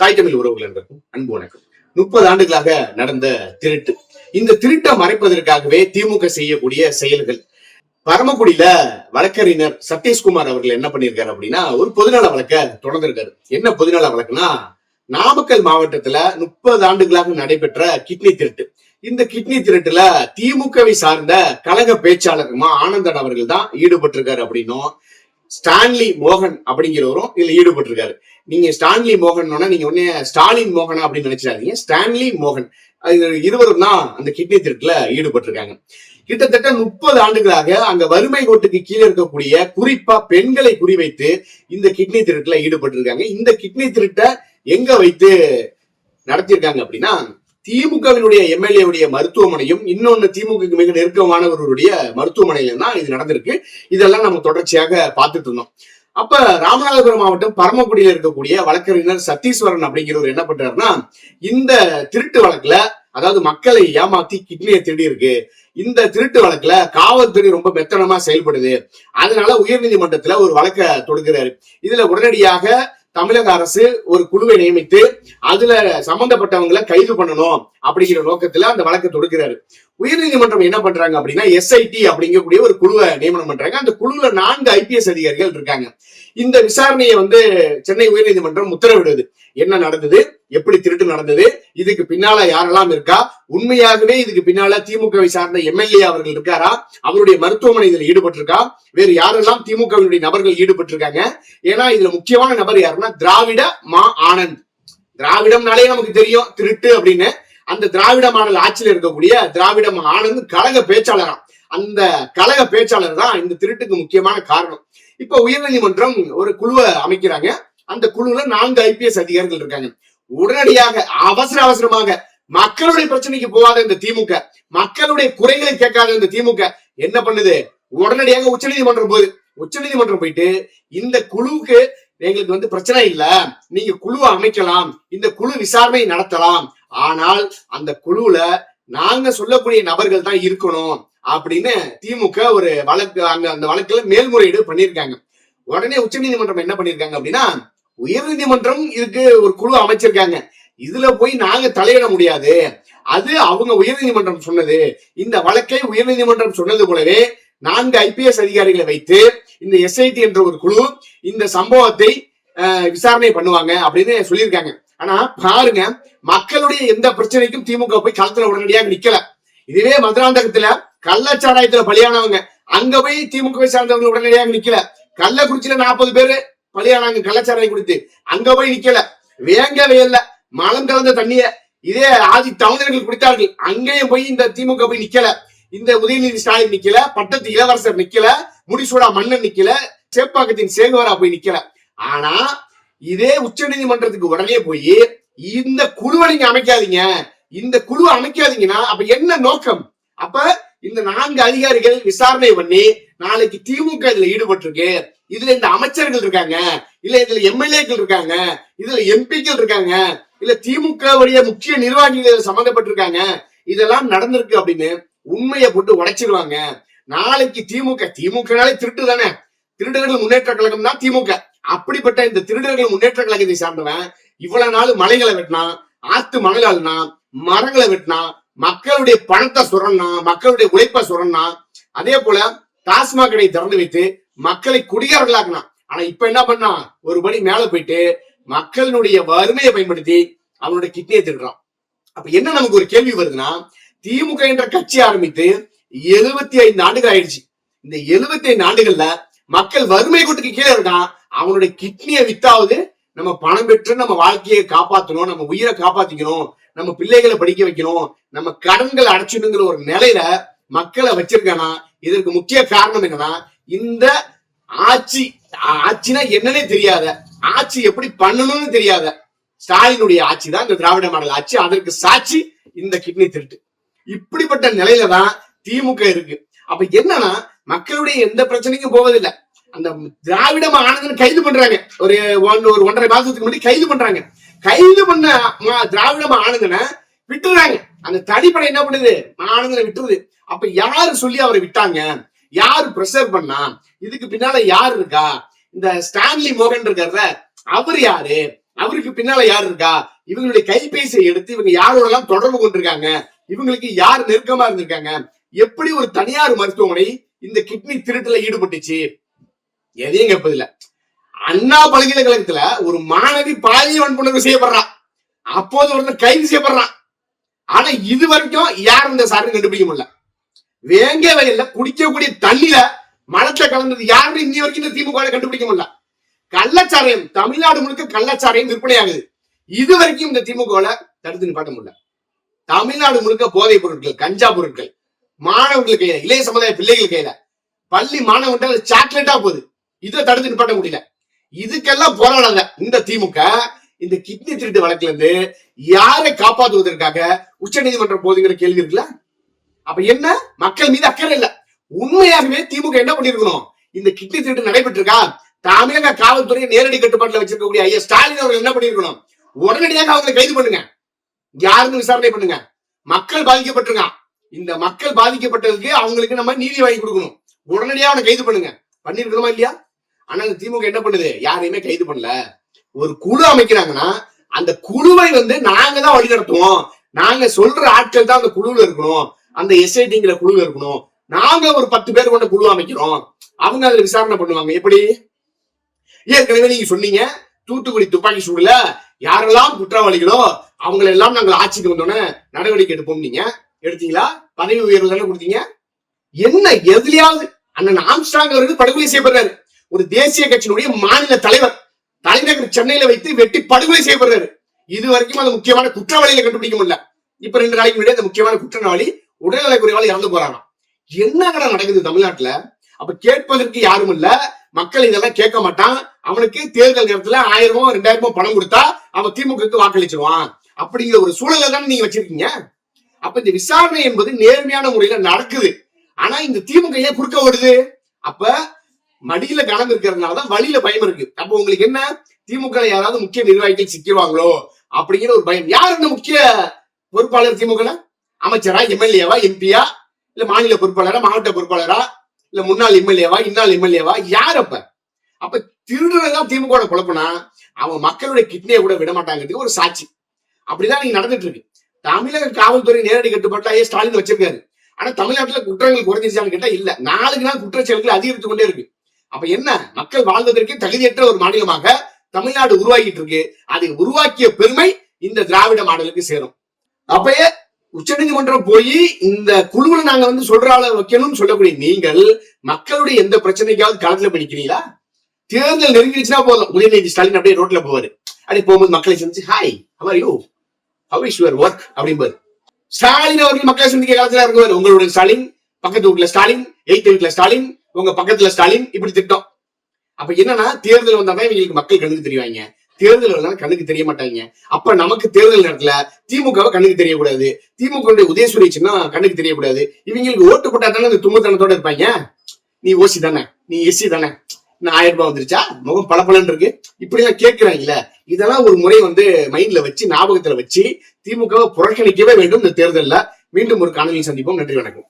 தாய் தமிழ் உறவுகள் என்றும் அன்பு வணக்கம். முப்பது ஆண்டுகளாக நடந்த திருட்டு. இந்த திருட்டை மறைப்பதற்காகவே திமுக செய்யக்கூடிய செயல்கள். பரமக்குடியில வழக்கறிஞர் சதீஷ்குமார் அவர்கள் என்ன பண்ணியிருக்காரு அப்படின்னா ஒரு பொதுநல வழக்க தொடர்ந்திருக்காரு. என்ன பொதுநல வழக்குனா நாமக்கல் மாவட்டத்துல முப்பது ஆண்டுகளாக நடைபெற்ற கிட்னி திருட்டு. இந்த கிட்னி திருட்டுல திமுகவை சார்ந்த கழக பேச்சாளருமா ஆனந்தன் அவர்கள் தான் ஈடுபட்டிருக்காரு அப்படின்னும் ஸ்டான்லி மோகன் அப்படிங்கிறவரும் இதுல ஈடுபட்டிருக்காரு. நீங்க ஸ்டான்லி மோகன் நீங்க உடனே ஸ்டாலின் மோகனா அப்படின்னு நினைச்சிடாதீங்க. ஸ்டான்லி மோகன். இருவரும் தான் அந்த கிட்னி திருட்டுல ஈடுபட்டிருக்காங்க. கிட்டத்தட்ட முப்பது ஆண்டுகளாக அங்க வறுமை கோட்டுக்கு கீழே இருக்கக்கூடிய குறிப்பா பெண்களை குறிவைத்து இந்த கிட்னி திருட்டுல ஈடுபட்டிருக்காங்க. இந்த கிட்னி திருட்டை எங்க வைத்து நடத்தியிருக்காங்க அப்படின்னா திமுகவினுடைய எம்எல்ஏவுடைய மருத்துவமனையும் இன்னொன்னு திமுக மிக நெருக்கமானவர்களுடைய மருத்துவமனையில தான் இது நடந்திருக்கு. இதெல்லாம் நம்ம தொடர்ச்சியாக பார்த்துட்டு இருந்தோம். அப்ப ராமநாதபுரம் மாவட்டம் பரமக்குடியில இருக்கக்கூடிய வழக்கறிஞர் சத்தீஸ்வரன் அப்படிங்கிறவர் என்ன பண்றாருன்னா இந்த திருட்டு வழக்குல அதாவது மக்களை ஏமாத்தி கிட்னியை திருடி இருக்கு. இந்த திருட்டு வழக்குல காவல்துறை ரொம்ப மெத்தனமா செயல்படுது. அதனால உயர்நீதிமன்றத்துல ஒரு வழக்க தொடுக்கிறாரு. இதுல உடனடியாக தமிழக அரசு ஒரு குழுவை நியமித்து அதுல சம்பந்தப்பட்டவங்களை கைது பண்ணணும் அப்படிங்கிற நோக்கத்துல அந்த வழக்கை தொடுக்கிறாரு. உயர்நீதிமன்றம் என்ன பண்றாங்க அப்படின்னா எஸ்ஐடி அப்படிங்கக்கூடிய ஒரு குழுவை நியமனம் பண்றாங்க. அந்த குழுல நான்கு ஐபிஎஸ் அதிகாரிகள் இருக்காங்க. இந்த விசாரணையை வந்து சென்னை உயர்நீதிமன்றம் உத்தரவிடுது. என்ன நடந்தது? எப்படி திருட்டு நடந்தது? இதுக்கு பின்னால யாரெல்லாம் இருக்கா? உண்மையாகவே இதுக்கு பின்னால திமுகவை சார்ந்த எம்எல்ஏ அவர்கள் இருக்காரா? அவருடைய மருத்துவமனை இதுல ஈடுபட்டிருக்கா? வேறு யாரெல்லாம் திமுகவினுடைய நபர்கள் ஈடுபட்டிருக்காங்க? ஏன்னா இதுல முக்கியமான நபர் யாருன்னா திராவிட மா ஆனந்த். திராவிடம்னாலே நமக்கு தெரியும் திருட்டு அப்படின்னு. அந்த திராவிட மாடல் ஆட்சியில் இருக்கக்கூடிய திராவிட மா ஆனந்த் கழக பேச்சாளராம். அந்த கழக பேச்சாளர் தான் இந்த திருட்டுக்கு முக்கியமான காரணம். இப்ப உயர்நீதிமன்றம் ஒரு குழுவை அமைக்கிறாங்க. அந்த குழுல நான்கு ஐபிஎஸ் அதிகாரிகள் இருக்காங்க. உடனடியாக அவசர அவசரமாக மக்களுடைய பிரச்சனைக்கு போகாத இந்த திமுக மக்களுடைய குறைகளை கேட்காத இந்த திமுக என்ன பண்ணுது? உடனடியாக உச்சநீதிமன்றம் போகுது. உச்சநீதிமன்றம் போயிட்டு இந்த குழுவுக்கு எங்களுக்கு வந்து பிரச்சனை இல்ல. நீங்க குழுவை அமைக்கலாம். இந்த குழு விசாரணை நடத்தலாம். ஆனால் அந்த குழுவுல நாங்க சொல்லக்கூடிய நபர்கள் தான் இருக்கணும் அப்படின்னு திமுக ஒரு வழக்கு அங்க அந்த வழக்குல மேல்முறையீடு பண்ணியிருக்காங்க. உடனே உச்சநீதிமன்றம் என்ன பண்ணிருக்காங்க அப்படின்னா உயர்நீதிமன்றம் இதுக்கு ஒரு குழு அமைச்சிருக்காங்க. இதுல போய் நாங்க தலையிட முடியாது. அது அவங்க உயர்நீதிமன்றம் சொன்னது. இந்த வழக்கை உயர்நீதிமன்றம் சொன்னது போலவே நான்கு ஐபிஎஸ் அதிகாரிகளை வைத்து இந்த எஸ்ஐடி என்ற ஒரு குழு இந்த சம்பவத்தை விசாரணை பண்ணுவாங்க அப்படின்னு சொல்லியிருக்காங்க. ஆனா பாருங்க மக்களுடைய எந்த பிரச்சனைக்கும் திமுக போய் களத்துல உடனடியாக நிக்கல. இதுவே மதுராந்தகத்துல கள்ளச்சாராயத்துல பலியானவங்க. அங்க போய் திமுக சார்ந்தவங்க உடனடியாக நிக்கல. கள்ளக்குறிச்சியில நாற்பது பேரு பலியானாங்க கள்ளச்சாராயம் குடித்து. அங்க போய் நிக்கல. வேங்கவே இல்ல. மலம் கலந்த தண்ணிய இதே ஆதி தமிழர்கள் குடித்தார்கள். அங்கேயும் போய் இந்த திமுக போய் நிக்கல. இந்த உதயநிதி ஸ்டாலின் நிக்கல. பட்டத்து இளவரசர் நிக்கல. முடிசூடா மன்னன் நிக்கல. சேப்பாக்கத்தின் சேகுவரா போய் நிக்கல. ஆனா இதே உச்ச நீதிமன்றத்துக்கு உடனே போய் இந்த குழுவை நீங்க அமைக்காதீங்க. இந்த குழு அமைக்காதீங்கன்னா அப்ப என்ன நோக்கம்? அப்ப இந்த நான்கு அதிகாரிகள் விசாரணை பண்ணி நாளைக்கு திமுக இதுல ஈடுபட்டிருக்கு. இதுல இந்த அமைச்சர்கள் இருக்காங்க. இல்ல இதுல எம்எல்ஏக்கள் இருக்காங்க. இதுல எம்பிக்கள் இருக்காங்க. இல்ல திமுக உடைய முக்கிய நிர்வாகிகள் சம்பந்தப்பட்டிருக்காங்க. இதெல்லாம் நடந்திருக்கு அப்படின்னு உண்மையை போட்டு உடைச்சிருவாங்க நாளைக்கு திமுக திமுகனாலே திருட்டு தானே. திருடர்கள் முன்னேற்ற கழகம் தான் திமுக. அப்படிப்பட்ட இந்த திருடர்கள் முன்னேற்ற கழகத்தை சார்ந்தவன் இவ்வளவு நாள் மலைகளை வெட்டினான் ஆத்து மணல் மரங்களை வெட்டினா மக்களுடைய பணத்தை சுரண்ணா மக்களுடைய உழைப்பை சுரண்ணா அதே போல டாஸ்மாக் கடையை திறந்து வைத்து மக்களை குடிகாரர்களாக்கினான் ஆனா இப்ப என்ன பண்ணா? ஒரு படி மேல போயிட்டு மக்களினுடைய வறுமையை பயன்படுத்தி அவனுடைய கிட்னியை திருடுறான். அப்ப என்ன நமக்கு ஒரு கேள்வி வருதுன்னா திமுக என்ற கட்சி ஆரம்பித்து எழுபத்தி ஐந்து ஆண்டுகள் ஆயிடுச்சு. இந்த எழுபத்தி ஐந்து ஆண்டுகள்ல மக்கள் வறுமை கூட்டுக்கு கீழே இருக்கான் அவனுடைய கிட்னியை வித்தாவது நம்ம பணம் பெற்று நம்ம வாழ்க்கையை காப்பாற்றணும் நம்ம உயிரை காப்பாத்திக்கணும் நம்ம பிள்ளைகளை படிக்க வைக்கணும் நம்ம கடன்களை அடைச்சிடுங்கிற ஒரு நிலையில மக்களை வச்சிருக்கானா? இதற்கு முக்கிய காரணம் என்னன்னா இந்த ஆட்சி ஆட்சினா என்னன்னே தெரியாத ஆட்சி எப்படி பண்ணணும்னு தெரியாத ஸ்டாலினுடைய ஆட்சி தான் இந்த திராவிட மாடல் ஆட்சி. அதற்கு சாட்சி இந்த கிட்னி திருட்டு. இப்படிப்பட்ட நிலையில தான் திமுக இருக்கு. அப்ப என்னன்னா மக்களுடைய எந்த பிரச்சனைக்கும் போவதில்லை. அந்த திராவிட ஆனந்தன் கைது பண்றாங்க. ஒரு ஒன் ஒரு ஒன்றரை மாசத்துக்கு முன்னாடி கைது பண்றாங்க. கைது பண்ண திராவிட ஆனந்தனை விட்டுறாங்க. அந்த தடிப்படை என்ன பண்ணுது? ஆனந்தனை விட்டுருது. அப்ப யாரு சொல்லி அவரை விட்டாங்க? யாரு ப்ரெஷர் பண்ணா? இதுக்கு பின்னால யார் இருக்கா? இந்த ஸ்டான்லி மோகன் இருக்கிறத அவர் யாரு? அவருக்கு பின்னால யார் இருக்கா? இவங்களுடைய கைபேசியை எடுத்து இவங்க யாரோடலாம் தொடர்பு கொண்டிருக்காங்க? இவங்களுக்கு யார் நெருக்கமா இருந்திருக்காங்க? எப்படி ஒரு தனியார் மருத்துவமனை இந்த கிட்னி திருட்டுல ஈடுபட்டுச்சு? எதையும் கேட்பதில்ல அண்ணா பல்கலைக்கழகத்துல ஒரு மாணவி பாலியல் வன்புணர்வு செய்யப்படுறான் அப்போது ஒருத்தர் கைது செய்யப்படுறான். ஆனா இது வரைக்கும் யார் இந்த சாரு கண்டுபிடிக்க முடியல. வேங்க வயல்ல குடிக்கக்கூடிய தண்ணியில மலத்தை கலந்தது யாருன்னு இன்னி வரைக்கும் இந்த திமுக கண்டுபிடிக்க முடியல. கள்ளச்சாராயம் தமிழ்நாடு முழுக்க கள்ளச்சாராயம் விற்பனையாகுது. இது வரைக்கும் இந்த திமுகவுல தடுத்து நிப்பாட்ட முடியல. தமிழ்நாடு முழுக்க போதைப் பொருட்கள் கஞ்சா பொருட்கள் மாணவர்கள் கையில இளைய சமுதாய பிள்ளைகள் கையில பள்ளி மாணவர்கள் சாக்லேட்டா போகுது. இதை தடுத்து நிப்பாட்ட முடியல. இதுக்கெல்லாம் போராடல இந்த திமுக இந்த கிட்னி திருட்டு வழக்குல இருந்து யாரை காப்பாற்றுவதற்காக உச்ச நீதிமன்றம் போதுங்கிற கேள்வி இருக்குல்ல? அப்ப என்ன? மக்கள் மீது அக்கறை இல்ல. உண்மையாகவே திமுக என்ன பண்ணிருக்கணும்? இந்த கிட்னி திருட்டு நடைபெற்றிருக்கா? தமிழக காவல்துறையை நேரடி கட்டுப்பாட்டுல வச்சிருக்கக்கூடிய ஐயா ஸ்டாலின் அவர்கள் என்ன பண்ணிருக்கணும்? உடனடியாக அவங்களை கைது பண்ணுங்க. யாருன்னு விசாரணை பண்ணுங்க. மக்கள் பாதிக்கப்பட்டிருக்கான் இந்த மக்கள் பாதிக்கப்பட்டதுக்கு அவங்களுக்கு நம்ம நீதி வாங்கி கொடுக்கணும். உடனடியாக அவனை கைது பண்ணுங்க. பண்ணிருக்கணுமா இல்லையா? ஆனா இந்த திமுக என்ன பண்ணுது? யாரையுமே கைது பண்ணல. ஒரு குழு அமைக்கிறாங்கன்னா அந்த குழுவை வந்து நாங்க தான் வழிநடத்துவோம். நாங்க சொல்ற ஆட்கள் தான் அந்த குழுவுல இருக்கணும். அந்த எஸ்ஐடிங்கிற குழுல இருக்கணும். நாங்க ஒரு பத்து பேர் கொண்ட குழு அமைக்கிறோம். அவங்க அதுல விசாரணை பண்ணுவாங்க. எப்படி? ஏற்கனவே நீங்க சொன்னீங்க தூத்துக்குடி துப்பாக்கி சூடுல யாரெல்லாம் குற்றவாளிகளோ அவங்களை எல்லாம் நாங்கள் ஆட்சிக்கு வந்தோடனே நடவடிக்கை எடுப்போம் நீங்க. எடுத்தீங்களா? பதவி உயர்வு தானே கொடுத்தீங்க. என்ன எதுலயாவது அண்ணன் ஆம்ஸ்டாங் அவர்கள் படுகொலை செய்யப்படுறாரு. ஒரு தேசிய கட்சியினுடைய மாநில தலைவர் தலைநகர் சென்னையில வைத்து வெட்டி படுகொலை செய்யப்படுறாரு. இது வரைக்கும் அந்த முக்கியமான குற்றவாளியில கண்டுபிடிக்க முடியல. இப்ப ரெண்டு நாளைக்கு முன்னாடி அந்த முக்கியமான குற்றவாளி உடல்நலை குறைவாளி இறந்து போறாங்க. என்ன நடக்குது தமிழ்நாட்டுல? அப்ப கேட்பதற்கு யாரும் இல்ல. மக்கள் இதெல்லாம் கேட்க மாட்டான். அவனுக்கு தேர்தல் நேரத்துல ஆயிரமோ ரெண்டாயிரமோ பணம் கொடுத்தா அவன் திமுகவுக்கு வாக்களிச்சிருவான். அப்படிங்கிற ஒரு சூழலை தானே நீங்க வச்சிருக்கீங்க. அப்ப இந்த விசாரணை என்பது நேர்மையான முறையில நடக்குது. ஆனா இந்த திமுக ஏன் குறுக்க ஓடுது? அப்ப மடியில கணம் இருக்கிறதுனாலதான் வழியில பயம் இருக்கு. அப்ப உங்களுக்கு என்ன? திமுக யாராவது முக்கிய நிர்வாகிகள் சிக்கிடுவாங்களோ அப்படிங்கிற ஒரு பயம். யார் இந்த முக்கிய பொறுப்பாளர் திமுக அமைச்சரா எம்எல்ஏவா எம்பியா? இல்ல மாநில பொறுப்பாளரா மாவட்ட பொறுப்பாளரா? இல்ல முன்னாள் எம்எல்ஏவா இன்னாள் எம்எல்ஏவா? யார் அப்ப? அப்ப திருடுறதுதான் திமுக குழப்பனா அவன் மக்களுடைய கிட்னியை கூட விட மாட்டாங்கிறதுக்கு ஒரு சாட்சி. அப்படிதான் நீங்க நடந்துட்டு இருக்கு. தமிழக காவல்துறை நேரடி கட்டுப்பாட்டா ஏ ஸ்டாலின் வச்சிருக்காரு. ஆனா தமிழ்நாட்டுல குற்றங்கள் குறைஞ்சிருச்சான்னு கேட்டா இல்ல. நாளுக்கு நாள் குற்றச்செயல்கள் அதிகரித்து கொண்டே இருக்கு. அப்ப என்ன? மக்கள் வாழ்ந்ததற்கு தகுதியற்ற ஒரு மாநிலமாக தமிழ்நாடு உருவாகிட்டு இருக்கு. அதை உருவாக்கிய பெருமை இந்த திராவிட மாடலுக்கு சேரும். அப்பயே உச்சநீதிமன்றம் போய் இந்த குழுவுல நாங்க வந்து சொல்ற வைக்கணும்னு சொல்லக்கூடிய நீங்கள் மக்களுடைய எந்த பிரச்சனைக்காவது களத்துல பண்ணிக்கிறீங்களா தேர்தல் நெருங்கிடுச்சுன்னா போதும். உதயநிதி ஸ்டாலின் அப்படியே ரோட்ல போவாரு. அப்படியே போகும்போது மக்களை சந்திச்சு hi how are you how is your work அப்படிம்பாரு. ஸ்டாலின் அவர்கள் மக்களை சந்திக்க காலத்துல இருக்குவாரு. உங்களுடைய ஸ்டாலின் பக்கத்து வீட்டுல ஸ்டாலின் எய்த் வீட்டுல ஸ்டாலின் உங்க பக்கத்துல ஸ்டாலின் இப்படி திட்டம். அப்ப என்னன்னா தேர்தல் வந்தாதான் இவங்களுக்கு மக்கள் கண்ணுக்கு தெரிவாங்க. தேர்தல் வந்தாலும் கண்ணுக்கு தெரிய மாட்டாங்க. அப்ப நமக்கு தேர்தல் நேரத்துல திமுகவை கண்ணுக்கு தெரியக்கூடாது. திமுக உதயசூரிய சின்னம் கண்ணுக்கு தெரியக்கூடாது. இவங்களுக்கு ஓட்டு போட்டா தானே இந்த தும்பத்தனத்தோட இருப்பாங்க. நீ ஓசி தானே. நீ எஸ்சி தானே. நான் ஆயிரம் ரூபாய் வந்துருச்சா? முகம் பளபளன்னு இருக்கு. இப்படி எல்லாம் கேட்கிறாங்கல்ல இதெல்லாம் ஒரு முறை வந்து மைண்ட்ல வச்சு ஞாபகத்துல வச்சு திமுகவை புறக்கணிக்கவே வேண்டும் இந்த தேர்தலில். மீண்டும் ஒரு காணொலி சந்திப்போம். நன்றி வணக்கம்.